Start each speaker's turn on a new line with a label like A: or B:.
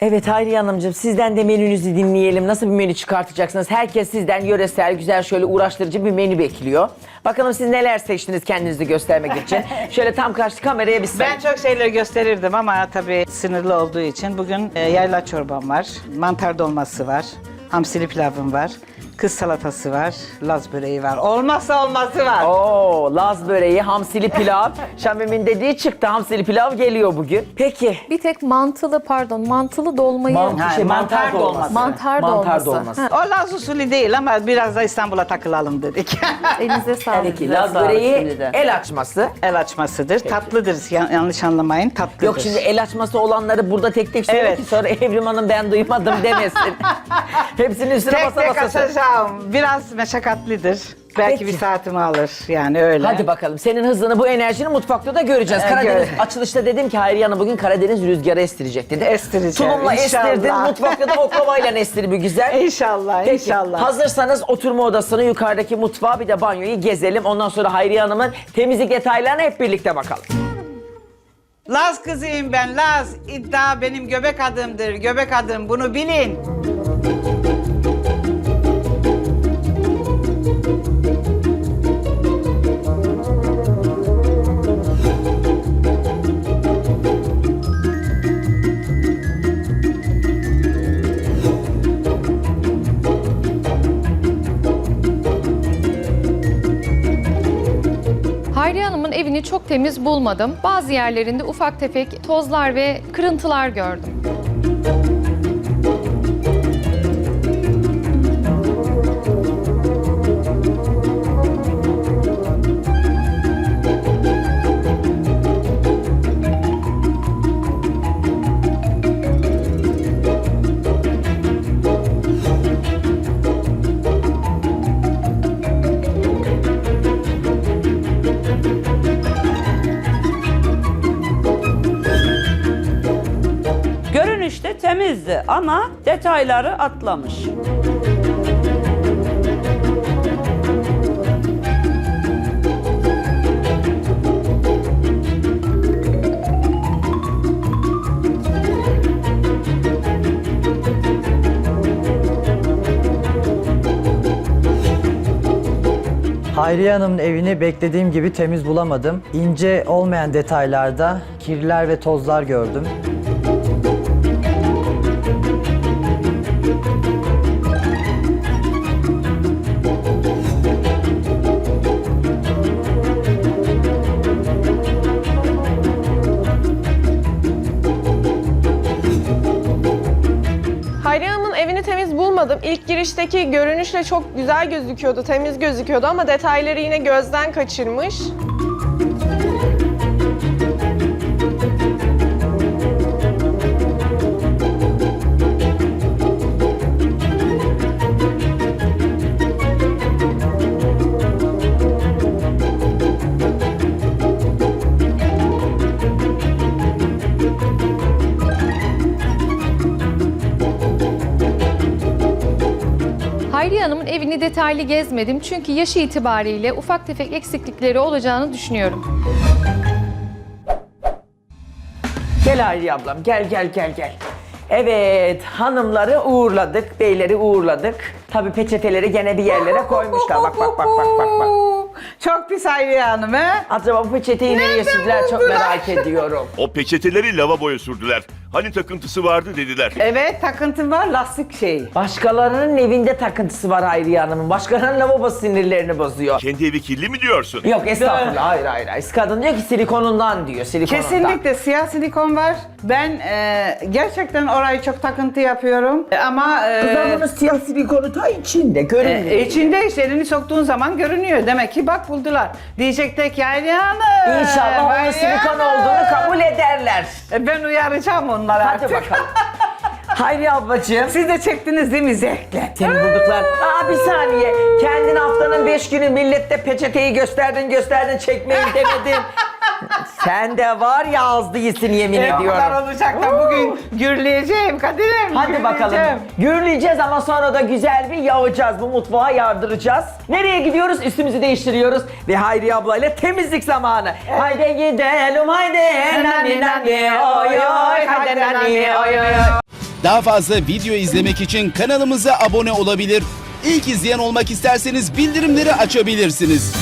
A: Evet Hayriye Hanımcığım sizden de menünüzü dinleyelim. Nasıl bir menü çıkartacaksınız? Herkes sizden yöresel, güzel, şöyle uğraştırıcı bir menü bekliyor. Bakalım siz neler seçtiniz kendinizi göstermek için. şöyle tam karşı kameraya bir sayın.
B: Ben çok şeyleri gösterirdim ama tabii sınırlı olduğu için bugün e, yayla çorbam var, mantar dolması var, hamsili pilavım var, kız salatası var, laz böreği var. Olmazsa olmazı var.
A: Oo, Laz böreği, hamsili pilav. Şamim'in dediği çıktı. Hamsili pilav geliyor bugün. Peki.
C: Bir tek mantılı pardon mantılı dolmayı
B: Ha,
A: şey, mantar,
B: mantar
A: dolması.
B: dolması.
C: Mantar
A: Mantar
C: dolması.
A: dolması.
C: Ha.
B: O Laz usulü değil ama biraz da İstanbul'a takılalım dedik.
C: elinize sağlık.
A: Peki Laz böreği el açması.
B: El açmasıdır. Tatlıdır. yan- yanlış anlamayın. Tatlıdır.
A: Yok şimdi el açması olanları burada tek tek söyle
B: Evet.
A: ki sonra Evrim Hanım ben duymadım demesin. Hepsinin üstüne
B: tek
A: basa
B: tek
A: basa söyle.
B: Biraz meşakkatlidir. Belki
A: Peki.
B: bir saatimi alır. Yani öyle.
A: Hadi bakalım senin hızını bu enerjini mutfakta da göreceğiz.
B: Ee,
A: Karadeniz
B: gör-
A: açılışta dedim ki Hayriye Hanım bugün Karadeniz rüzgarı estirecek dedi.
B: Estireceğim,
A: Tulumla
B: inşallah.
A: estirdin mutfakta da oklavayla estir bir güzel.
B: İnşallah,
A: Peki,
B: inşallah.
A: Hazırsanız oturma odasını, yukarıdaki mutfağı bir de banyoyu gezelim. Ondan sonra Hayriye Hanım'ın temizlik detaylarına hep birlikte bakalım.
B: Laz kızıyım ben Laz. İddia benim göbek adımdır. Göbek adım bunu bilin.
C: Hayriye Hanım'ın evini çok temiz bulmadım. Bazı yerlerinde ufak tefek tozlar ve kırıntılar gördüm.
D: Temizdi ama detayları atlamış.
E: Hayriye Hanım'ın evini beklediğim gibi temiz bulamadım. İnce olmayan detaylarda kirler ve tozlar gördüm.
F: Bulmadım. İlk girişteki görünüşle çok güzel gözüküyordu, temiz gözüküyordu ama detayları yine gözden kaçırmış.
C: Hayriye Hanım'ın evini detaylı gezmedim çünkü yaşı itibariyle ufak tefek eksiklikleri olacağını düşünüyorum.
A: Gel Hayriye ablam gel gel gel gel. Evet hanımları uğurladık, beyleri uğurladık. Tabii peçeteleri gene bir yerlere koymuşlar. Bak bak bak bak bak bak.
B: Çok pis Hayriye Hanım he?
A: Acaba bu peçeteyi nereye sürdüler çok merak ediyorum.
G: O peçeteleri lavaboya sürdüler. Hani takıntısı vardı dediler.
B: Evet takıntım var lastik şey.
A: Başkalarının evinde takıntısı var Hayriye Hanım'ın. Başkalarının lavabo sinirlerini bozuyor.
G: Kendi evi kirli mi diyorsun?
A: Yok estağfurullah hayır hayır hayır. Kadın diyor ki silikonundan diyor silikonundan.
B: Kesinlikle siyah silikon var. Ben e, gerçekten orayı çok takıntı yapıyorum. E, Ama e,
A: Kızlar bunun siyah silikonu ta içinde görünmüyor.
B: e, içinde işte elini soktuğun zaman görünüyor. Demek ki bak buldular. Diyecekler ki Hayriye Hanım.
A: İnşallah onun
B: Hayriye
A: silikon
B: Hanım."
A: olduğunu kabul ederler.
B: E, Ben uyaracağım onları
A: Hadi
B: artık.
A: bakalım. Hayriye ablacığım.
B: Siz de çektiniz değil mi zevkle?
A: Seni bulduklar. Aa bir saniye. Kendin haftanın beş günü millette peçeteyi gösterdin gösterdin çekmeyin demedin. Sen de var ya az değilsin yemin
B: E, o
A: ediyorum.
B: kadar olacak da bugün gürleyeceğim Kadir'im.
A: Hadi bakalım.
B: gürleyeceğim.
A: Gürleyeceğiz ama sonra da güzel bir yağacağız. Bu mutfağa yardıracağız. Nereye gidiyoruz? Üstümüzü değiştiriyoruz. Ve Hayriye ablayla temizlik zamanı. Haydi gidelim haydi. Nani nani oy oy. Haydi nani oy oy.
H: Daha fazla video izlemek için kanalımıza abone olabilir. İlk izleyen olmak isterseniz bildirimleri açabilirsiniz.